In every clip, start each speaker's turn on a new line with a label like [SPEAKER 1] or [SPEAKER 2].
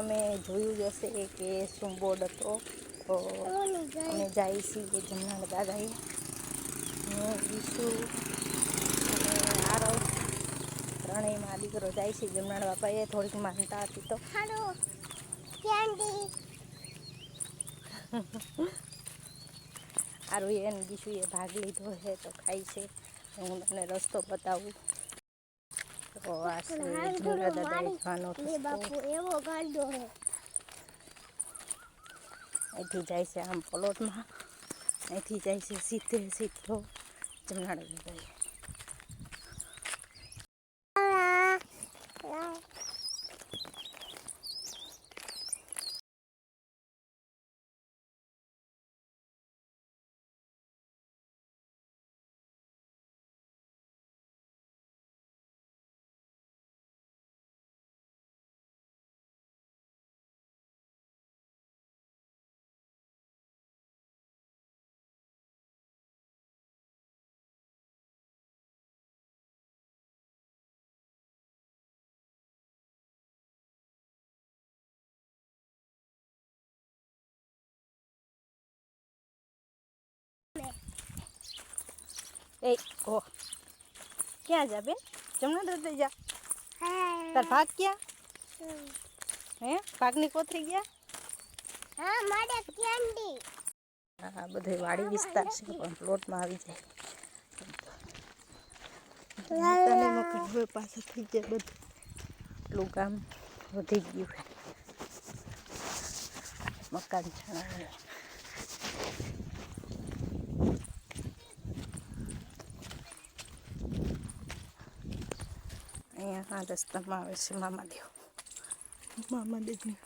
[SPEAKER 1] તમે જોયું જ હશે કે શું બોર્ડ હતો. તો અમે જાય છીએ જમનાળ દાદાએ. હું ઈશુ અને આરવ ત્રણેયમાં દીકરો જાય છે જમનાળ બાપાએ. થોડીક માનતા હતી તો. આરુએ અને ગીશુએ ભાગ લીધો છે તો ખાય છે. હું તમને રસ્તો બતાવું. તો આ છે જવાનો
[SPEAKER 2] બાપુ એવો ગાંડો હે
[SPEAKER 1] અહીંથી જાય છે આમ પ્લોટમાં અહીંથી જાય છે સીધે સીધો જમનાળ દાદાએ એ ઓ. ક્યાં જા બેન? જમણા દાદા જા. તાર ભાગ ક્યાં? હે? ભાગની કોથરી ગયા
[SPEAKER 2] હા મારે કેન્ડી.
[SPEAKER 1] આ બધે વાડી વિસ્તાર છે પણ પ્લોટમાં આવી જાય. તને થઈ જાય બધું. એટલું કામ વધી ગયું મકાન છણાવે. અહીંયા આ રસ્તામાં આવે છે મામાદેવ. મામાદેવની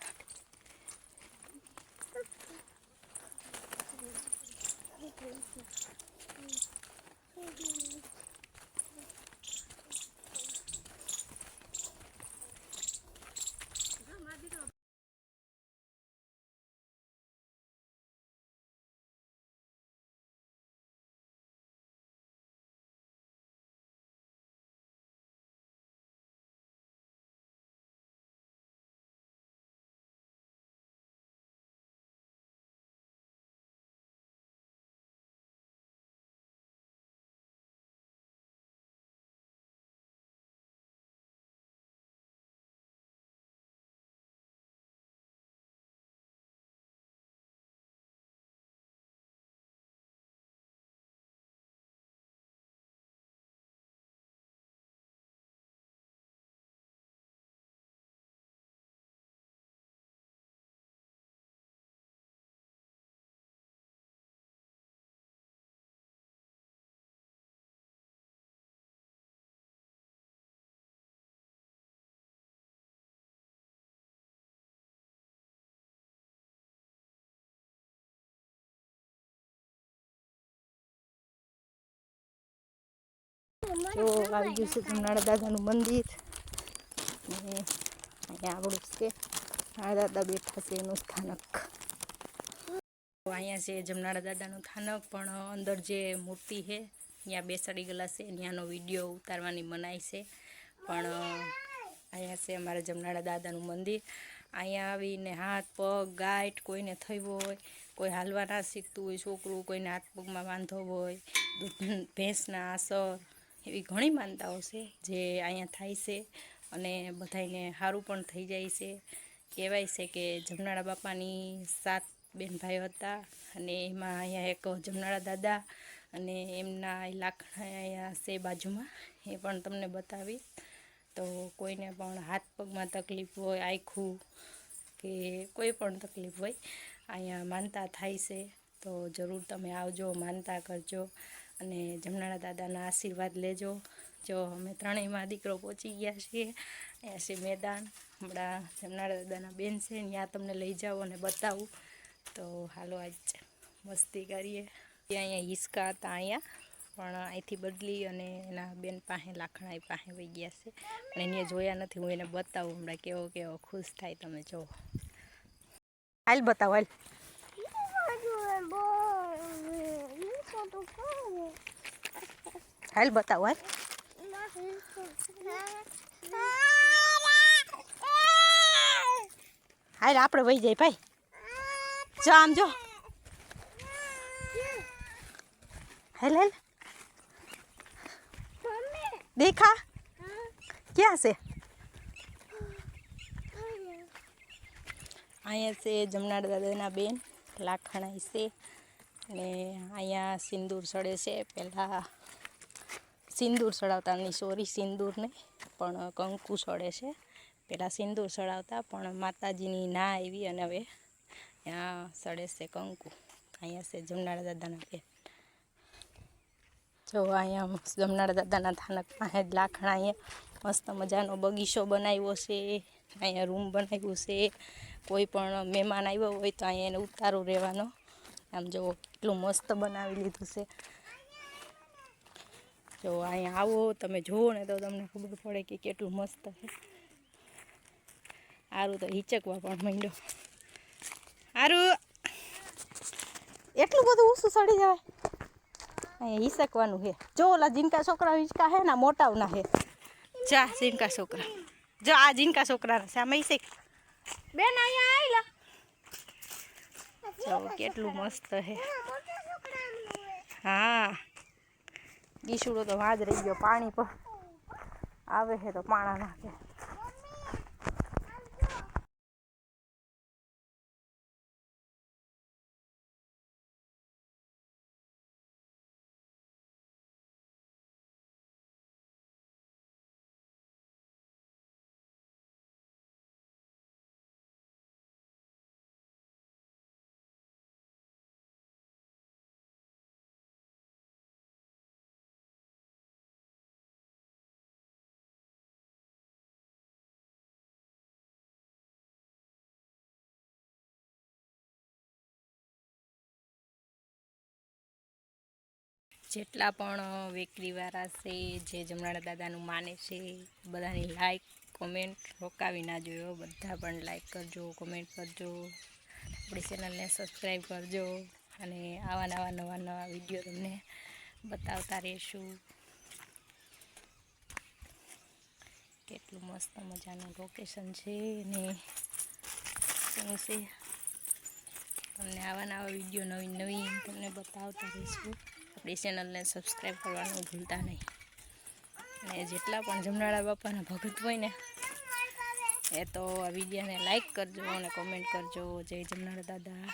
[SPEAKER 1] જો આવી ગયું છે નાણા દાદાનું મંદિર. અને અહીંયા આપણું છે. નાણા દાદા બેઠા છે એનું સ્થાનક. અહીંયા છે જમનાળા દાદાનું સ્થાનક, પણ અંદર જે મૂર્તિ છે, ત્યાં બેસાડી ગયેલા છે. ત્યાંનો વીડિયો ઉતારવાની મનાય છે. પણ અહીંયા છે અમારા જમનાળા દાદાનું મંદિર. અહીંયા આવીને હાથ, પગ, ગાંઠ કોઈને થયો હોય, કોઈ હાલવા ના શીખતું હોય, છોકરું કોઈને હાથ પગમાં વાંધો હોય ભેંસના આસર એવી ઘણી માનતાઓ છે જે અહીંયા થાય છે અને બધાને સારું પણ થઈ જાય છે. કહેવાય છે કે જમનાળા બાપાની સાત બેન ભાઈઓ હતા અને એમાં અહીંયા એક જમનાળા દાદા અને એમના લાખણા અહીંયા છે બાજુમાં, એ પણ તમને બતાવીશ તો કોઈને પણ હાથ પગમાં તકલીફ હોય, આખું કે કોઈ પણ તકલીફ હોય, અહીંયા માનતા થાય છે. તો જરૂર તમે આવજો, માનતા કરજો. અને જમનાળા દાદાના આશીર્વાદ લેજો. જો અમે ત્રણેયમાં દીકરો પહોંચી ગયા છીએ અહીંયા છે મેદાન. હમણાં જમનાળા દાદાના બેન છે, ત્યાં તમને લઈ જાઓ અને બતાવું. તો હાલો આજ મસ્તી કરીએ. ત્યાં અહીંયા હિસકા હતા અહીંયા, પણ અહીંથી બદલી અને એના બેન પાસે લાખણા પાસે વહી ગયા છે. પણ એને જોયા નથી, હું એને બતાવું હમણાં કેવો કેવો ખુશ થાય તમે જો. હાલ બતાવો, હાલ. હાલ બતાવો, હાલ. હાલ આપણે વહી જાય ભાઈ. જો આમ જો. હેલ હેલ. દેખા. ક્યાં છે?
[SPEAKER 2] અહીંયા
[SPEAKER 1] છે જમનાડ દાદાના બેન લાખણાઈ છે. અને અહીંયા સિંદૂર સડે છે. પહેલાં સિંદૂર સડાવતાની સોરી સિંદૂર નહીં પણ કંકુ સડે છે. પહેલાં સિંદૂર સડાવતા, પણ માતાજીની ના આવી અને હવે ત્યાં સડે છે કંકુ. અહીંયા છે જમનાળા દાદાના બેન જો અહીંયા જમનાળા દાદાના થાનક પાસે લાખણા અહીંયા મસ્ત મજાનો બગીચો બનાવ્યો છે. અહીંયા રૂમ બનાવ્યું છે. કોઈ પણ મહેમાન આવ્યો હોય તો અહીંયા એને ઉતારો રહેવાનો. આમ જો કેટલું મસ્ત બનાવી લીધું છે. જો અહીંયા આવો, તમે જુઓ ને તો તમને ખબર પડે કે કેટલું મસ્ત છે. સારું તો હિચકવા પણ માંડ્યો. સારું એટલું બધું ઊંચું સડી જાય અહીંયા હિસકવાનું છે. જો ઓલા જીનકા છોકરા હિંચકા હે ને મોટાવના હે જા જીનકા છોકરા. જો આ જીનકા છોકરાના આમાં હિસક બેન, અહીંયા આયલા. જો, કેટલું મસ્ત હે હા. ગીસુડો તો વાજ રહી ગયો પાણી પર. આવે છે તો પાણા નાખે. જેટલા પણ વેકરીવાળા છે, જે જમણાના દાદાનું માને છે, બધાની લાઈક કોમેન્ટ રોકાવી ના જોયો. બધા પણ લાઈક કરજો કોમેન્ટ કરજો. આપણી ચેનલને સબસ્ક્રાઈબ કરજો. અને આવા નવા નવા નવા વીડિયો તમને બતાવતા રહીશું. કેટલું મસ્ત મજાનું લોકેશન છે ને શું છે? તમને આવા નવા વીડિયો નવી નવી તમને બતાવતા રહીશું. આપણી ચેનલને સબસ્ક્રાઈબ કરવાનું ભૂલતા નહીં. અને જેટલા પણ જમનાળા બાપાના ભગત હોય ને, એ તો આ વિડીયોને લાઈક કરજો અને કોમેન્ટ કરજો. જય જમનાળા દાદા.